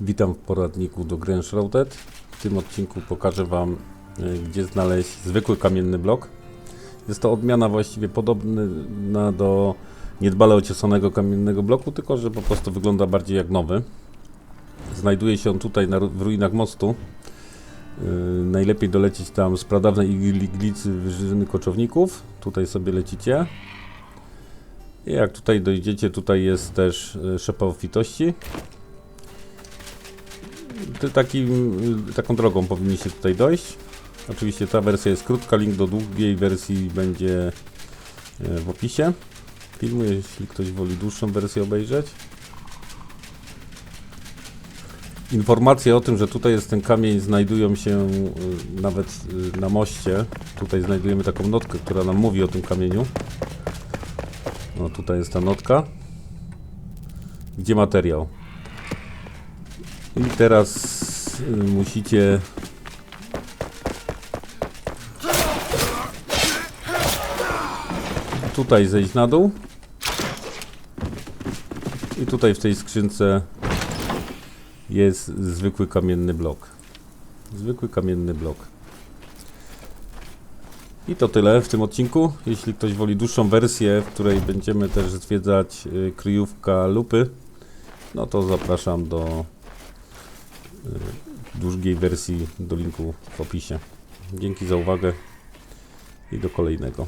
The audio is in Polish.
Witam w poradniku do gry Enshrouded. W tym odcinku pokażę Wam, y, gdzie znaleźć zwykły kamienny blok. Jest to odmiana właściwie podobna do niedbale ociesanego kamiennego bloku, tylko że po prostu wygląda bardziej jak nowy. Znajduje się on tutaj na, w ruinach mostu. Yy, najlepiej dolecieć tam z pradawnej igli- iglicy wyżyny koczowników. Tutaj sobie lecicie. I jak tutaj dojdziecie, tutaj jest też y, szepa obfitości. Ty takim, y, taką drogą powinniście tutaj dojść. Oczywiście ta wersja jest krótka, link do długiej wersji będzie y, w opisie filmu, jeśli ktoś woli dłuższą wersję obejrzeć. Informacje o tym, że tutaj jest ten kamień, znajdują się y, nawet y, na moście. Tutaj znajdujemy taką notkę, która nam mówi o tym kamieniu. No tutaj jest ta notka. Gdzie materiał? I teraz y, musicie tutaj zejść na dół. I tutaj w tej skrzynce jest zwykły kamienny blok. Zwykły kamienny blok. I to tyle w tym odcinku. Jeśli ktoś woli dłuższą wersję, w której będziemy też zwiedzać y, kryjówka lupy, no to zapraszam do y, długiej wersji do linku w opisie. Dzięki za uwagę i do kolejnego.